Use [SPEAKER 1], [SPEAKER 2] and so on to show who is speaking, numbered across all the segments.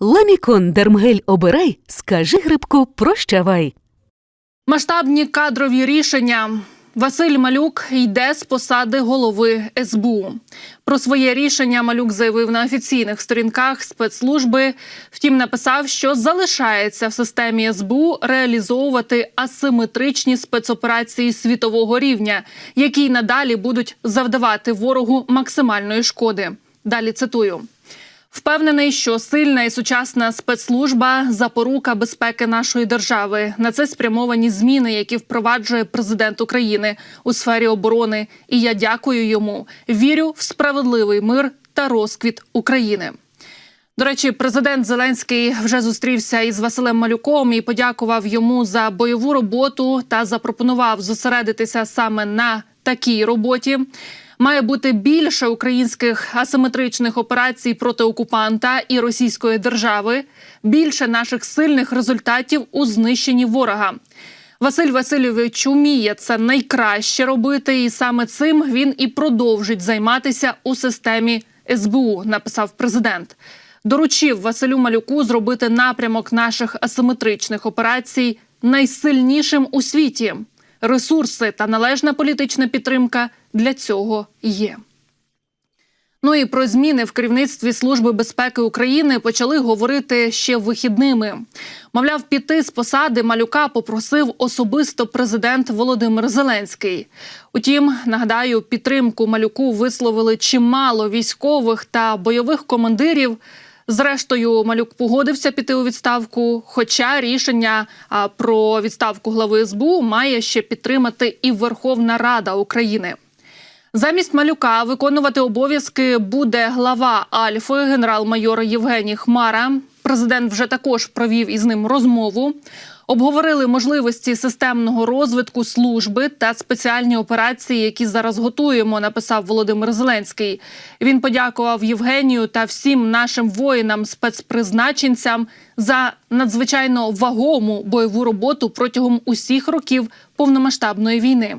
[SPEAKER 1] Ламікон Дермгель обирай, скажи грибку прощавай.
[SPEAKER 2] Масштабні кадрові рішення. Василь Малюк йде з посади голови СБУ. Про своє рішення Малюк заявив на офіційних сторінках спецслужби. Втім, написав, що залишається в системі СБУ реалізовувати асиметричні спецоперації світового рівня, які надалі будуть завдавати ворогу максимальної шкоди. Далі цитую. Впевнений, що сильна і сучасна спецслужба запорука безпеки нашої держави. На це спрямовані зміни, які впроваджує президент України у сфері оборони. І я дякую йому. Вірю в справедливий мир та розквіт України. До речі, президент Зеленський вже зустрівся із Василем Малюком і подякував йому за бойову роботу та запропонував зосередитися саме на такій роботі. Має бути більше українських асиметричних операцій проти окупанта і російської держави, більше наших сильних результатів у знищенні ворога. Василь Васильович уміє це найкраще робити, і саме цим він і продовжить займатися у системі СБУ. Написав президент. Доручив Василю Малюку зробити напрямок наших асиметричних операцій найсильнішим у світі. Ресурси та належна політична підтримка для цього є. Ну і про зміни в керівництві Служби безпеки України почали говорити ще вихідними. Мовляв, піти з посади малюка попросив особисто президент Володимир Зеленський. Утім, нагадаю, підтримку малюку висловили чимало військових та бойових командирів. Зрештою, малюк погодився піти у відставку. Хоча рішення про відставку глави СБУ має ще підтримати і Верховна Рада України. Замість малюка виконувати обов'язки буде глава Альфи, генерал-майор Євгеній Хмара. Президент вже також провів із ним розмову. Обговорили можливості системного розвитку служби та спеціальні операції, які зараз готуємо. Написав Володимир Зеленський. Він подякував Євгенію та всім нашим воїнам, спецпризначенцям за надзвичайно вагому бойову роботу протягом усіх років повномасштабної війни.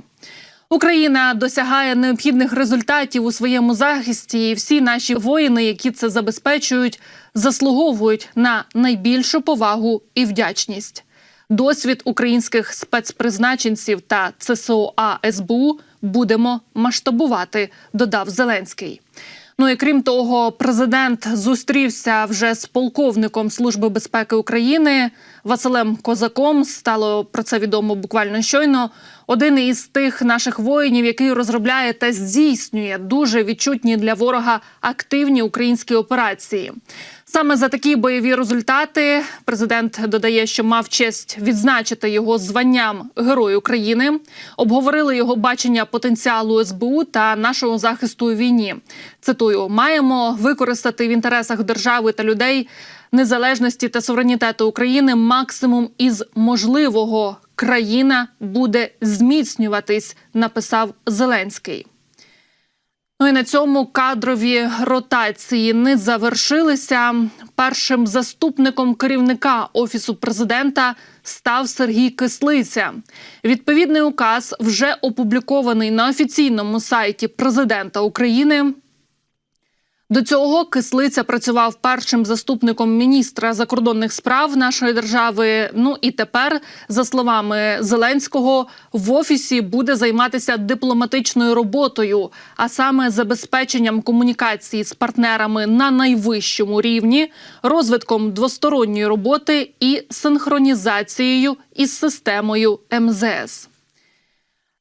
[SPEAKER 2] Україна досягає необхідних результатів у своєму захисті, і всі наші воїни, які це забезпечують, заслуговують на найбільшу повагу і вдячність. Досвід українських спецпризначенців та ЦСОА СБУ будемо масштабувати, додав Зеленський. Ну і крім того, президент зустрівся вже з полковником Служби безпеки України Василем Козаком. Стало про це відомо буквально щойно. Один із тих наших воїнів, який розробляє та здійснює дуже відчутні для ворога активні українські операції. Саме за такі бойові результати президент додає, що мав честь відзначити його званням Герой України. Обговорили його бачення потенціалу СБУ та нашого захисту у війні. Цитую: маємо використати в інтересах держави та людей незалежності та суверенітету України максимум із можливого. Країна буде зміцнюватись, написав Зеленський. Ну і на цьому кадрові ротації не завершилися. Першим заступником керівника офісу президента став Сергій Кислиця. Відповідний указ вже опублікований на офіційному сайті президента України. До цього кислиця працював першим заступником міністра закордонних справ нашої держави. Ну і тепер, за словами Зеленського, в офісі буде займатися дипломатичною роботою, а саме забезпеченням комунікації з партнерами на найвищому рівні, розвитком двосторонньої роботи і синхронізацією із системою МЗС.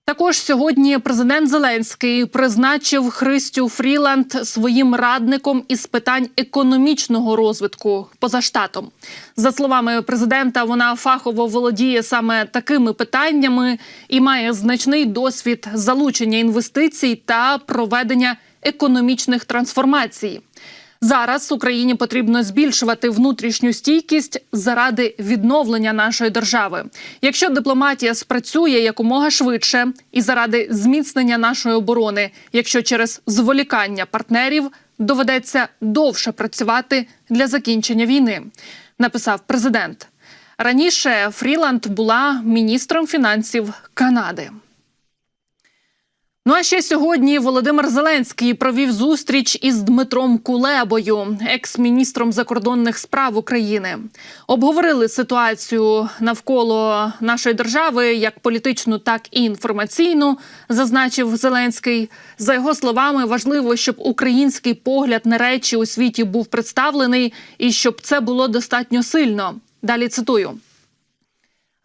[SPEAKER 2] Також сьогодні президент Зеленський призначив Христю Фріланд своїм радником із питань економічного розвитку поза штатом. За словами президента, вона фахово володіє саме такими питаннями і має значний досвід залучення інвестицій та проведення економічних трансформацій. Зараз Україні потрібно збільшувати внутрішню стійкість заради відновлення нашої держави. Якщо дипломатія спрацює якомога швидше і заради зміцнення нашої оборони, якщо через зволікання партнерів доведеться довше працювати для закінчення війни, написав президент. Раніше Фріланд була міністром фінансів Канади. Ну а ще сьогодні Володимир Зеленський провів зустріч із Дмитром Кулебою, екс-міністром закордонних справ України. Обговорили ситуацію навколо нашої держави, як політичну, так і інформаційну, зазначив Зеленський. За його словами, важливо, щоб український погляд на речі у світі був представлений і щоб це було достатньо сильно. Далі цитую.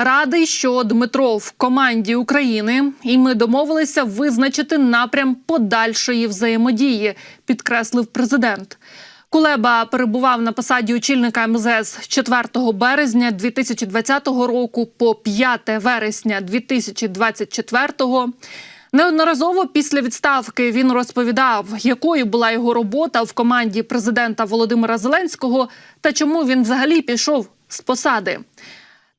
[SPEAKER 2] Радий, що Дмитро в команді України, і ми домовилися визначити напрям подальшої взаємодії, підкреслив президент. Кулеба перебував на посаді очільника МЗС 4 березня 2020 року по 5 вересня 2024 Неодноразово після відставки він розповідав, якою була його робота в команді президента Володимира Зеленського та чому він взагалі пішов з посади.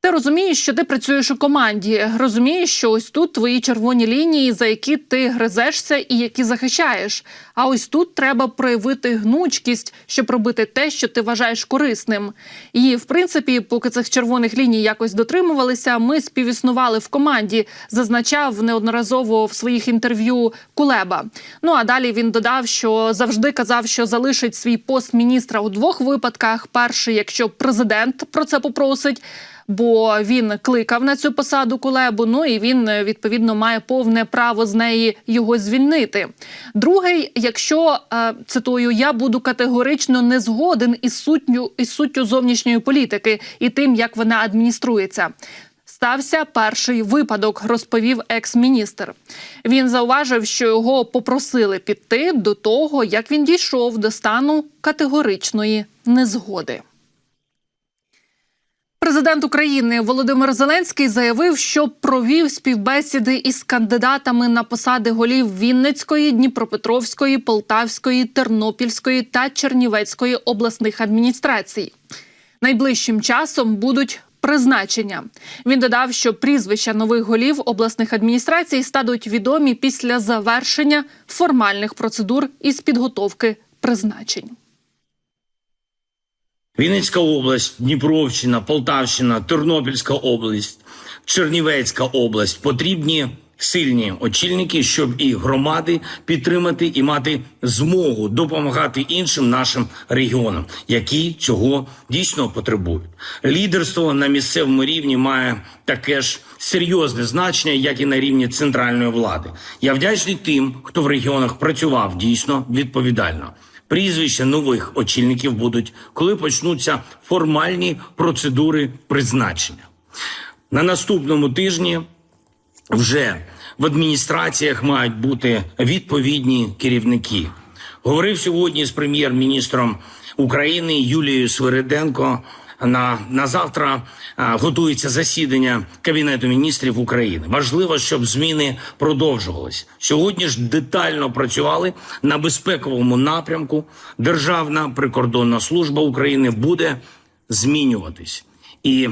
[SPEAKER 2] Ти розумієш, що ти працюєш у команді. Розумієш, що ось тут твої червоні лінії, за які ти гризешся і які захищаєш. А ось тут треба проявити гнучкість, щоб робити те, що ти вважаєш корисним. І в принципі, поки цих червоних ліній якось дотримувалися, ми співіснували в команді, зазначав неодноразово в своїх інтерв'ю Кулеба. Ну а далі він додав, що завжди казав, що залишить свій пост міністра у двох випадках: перший, якщо президент про це попросить бо він кликав на цю посаду Кулебу. Ну і він е, відповідно має повне право з неї його звільнити. Другий, якщо е, цитую, я буду категорично не згоден із суттю із суттю зовнішньої політики і тим, як вона адмініструється. Стався перший випадок, розповів екс-міністр. Він зауважив, що його попросили піти до того, як він дійшов до стану категоричної незгоди. Президент України Володимир Зеленський заявив, що провів співбесіди із кандидатами на посади голів Вінницької, Дніпропетровської, Полтавської, Тернопільської та Чернівецької обласних адміністрацій. Найближчим часом будуть призначення. Він додав, що прізвища нових голів обласних адміністрацій стануть відомі після завершення формальних процедур із підготовки призначень.
[SPEAKER 3] Вінницька область, Дніпровщина, Полтавщина, Тернопільська область, Чернівецька область потрібні сильні очільники, щоб і громади підтримати і мати змогу допомагати іншим нашим регіонам, які цього дійсно потребують. Лідерство на місцевому рівні має таке ж серйозне значення, як і на рівні центральної влади. Я вдячний тим, хто в регіонах працював дійсно відповідально. Прізвища нових очільників будуть, коли почнуться формальні процедури призначення. На наступному тижні вже в адміністраціях мають бути відповідні керівники. Говорив сьогодні з прем'єр-міністром України Юлією Свириденко. На, на завтра а, готується засідання Кабінету міністрів України. Важливо, щоб зміни продовжувались. Сьогодні ж детально працювали на безпековому напрямку. Державна прикордонна служба України буде змінюватись, і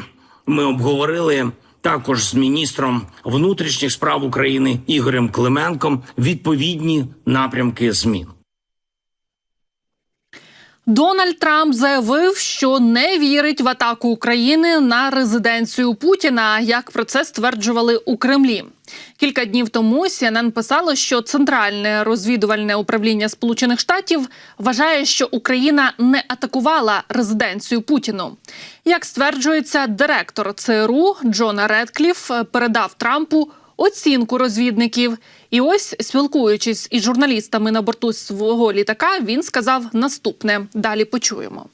[SPEAKER 3] ми обговорили також з міністром внутрішніх справ України Ігорем Клименком відповідні напрямки змін.
[SPEAKER 2] Дональд Трамп заявив, що не вірить в атаку України на резиденцію Путіна, як про це стверджували у Кремлі. Кілька днів тому CNN писало, що центральне розвідувальне управління Сполучених Штатів вважає, що Україна не атакувала резиденцію Путіну. Як стверджується, директор ЦРУ Джона Редкліф передав Трампу оцінку розвідників. І ось, спілкуючись із журналістами на борту свого літака, він сказав наступне. Далі почуємо.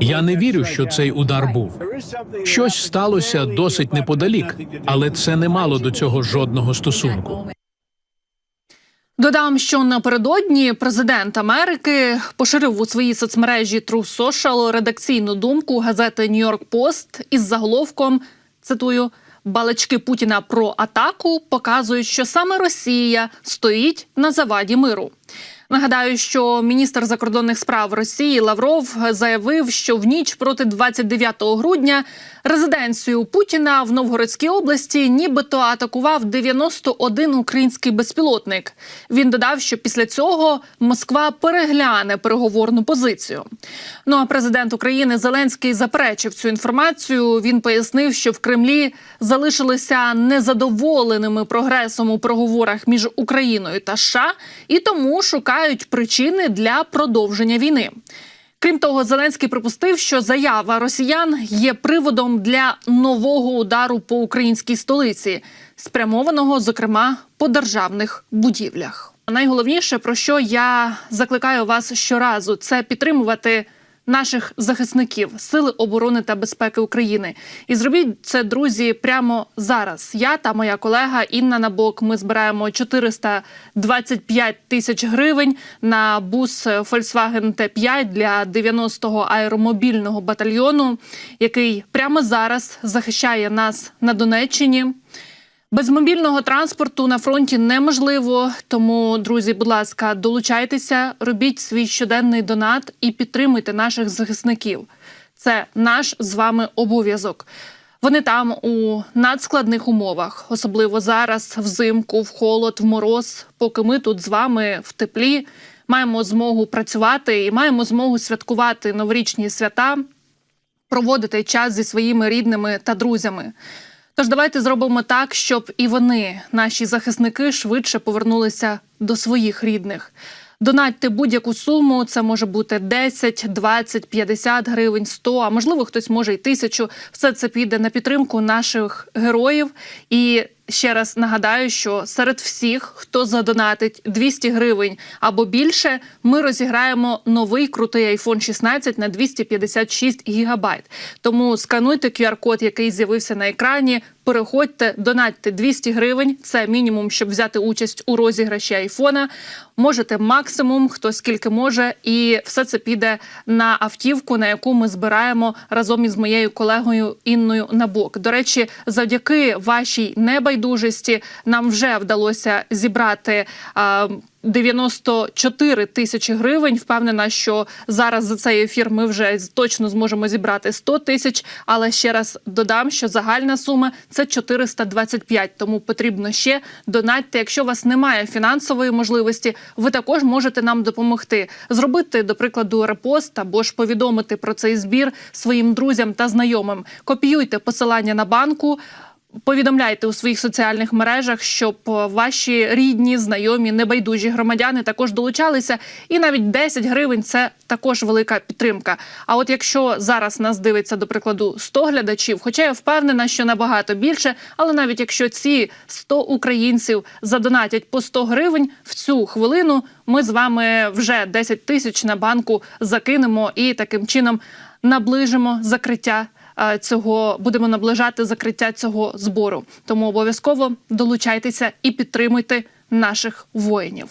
[SPEAKER 4] Я не вірю, що цей удар був. Щось сталося досить неподалік, але це не мало до цього жодного стосунку.
[SPEAKER 2] Додам, що напередодні президент Америки поширив у своїй соцмережі True Social редакційну думку газети New York Post із заголовком цитую. Балачки Путіна про атаку показують, що саме Росія стоїть на заваді миру. Нагадаю, що міністр закордонних справ Росії Лавров заявив, що в ніч проти 29 грудня резиденцію Путіна в Новгородській області нібито атакував 91 український безпілотник. Він додав, що після цього Москва перегляне переговорну позицію. Ну а президент України Зеленський заперечив цю інформацію. Він пояснив, що в Кремлі залишилися незадоволеними прогресом у переговорах між Україною та США і тому шукають причини для продовження війни. Крім того, Зеленський припустив, що заява росіян є приводом для нового удару по українській столиці, спрямованого зокрема по державних будівлях. Найголовніше про що я закликаю вас щоразу, це підтримувати наших захисників Сили оборони та безпеки України. І зробіть це, друзі, прямо зараз. Я та моя колега Інна Набок. Ми збираємо 425 тисяч гривень на бус Volkswagen T5 для 90-го аеромобільного батальйону, який прямо зараз захищає нас на Донеччині. Без мобільного транспорту на фронті неможливо. Тому, друзі, будь ласка, долучайтеся, робіть свій щоденний донат і підтримуйте наших захисників. Це наш з вами обов'язок. Вони там у надскладних умовах, особливо зараз, взимку, в холод, в мороз. Поки ми тут з вами в теплі маємо змогу працювати і маємо змогу святкувати новорічні свята, проводити час зі своїми рідними та друзями. Тож давайте зробимо так, щоб і вони, наші захисники, швидше повернулися до своїх рідних. Донатьте будь-яку суму, це може бути 10, 20, 50 гривень, 100, а можливо хтось може й тисячу. Все це піде на підтримку наших героїв. І ще раз нагадаю, що серед всіх, хто задонатить 200 гривень або більше, ми розіграємо новий крутий iPhone 16 на 256 гігабайт. Тому скануйте QR-код, який з'явився на екрані. Переходьте, донатьте 200 гривень. Це мінімум, щоб взяти участь у розіграші айфона. Можете максимум, хто скільки може, і все це піде на автівку, на яку ми збираємо разом із моєю колегою Інною Набок. До речі, завдяки вашій небайдужості нам вже вдалося зібрати. А, 94 тисячі гривень. Впевнена, що зараз за цей ефір ми вже точно зможемо зібрати 100 тисяч. Але ще раз додам, що загальна сума це 425, Тому потрібно ще донатьте. Якщо у вас немає фінансової можливості, ви також можете нам допомогти зробити, до прикладу, репост або ж повідомити про цей збір своїм друзям та знайомим. Копіюйте посилання на банку. Повідомляйте у своїх соціальних мережах, щоб е, ваші рідні, знайомі, небайдужі громадяни також долучалися. І навіть 10 гривень це також велика підтримка. А от якщо зараз нас дивиться, до прикладу, 100 глядачів, хоча я впевнена, що набагато більше, але навіть якщо ці 100 українців задонатять по 100 гривень в цю хвилину, ми з вами вже 10 тисяч на банку закинемо і таким чином наближимо закриття цього будемо наближати закриття цього збору. Тому обов'язково долучайтеся і підтримуйте наших воїнів.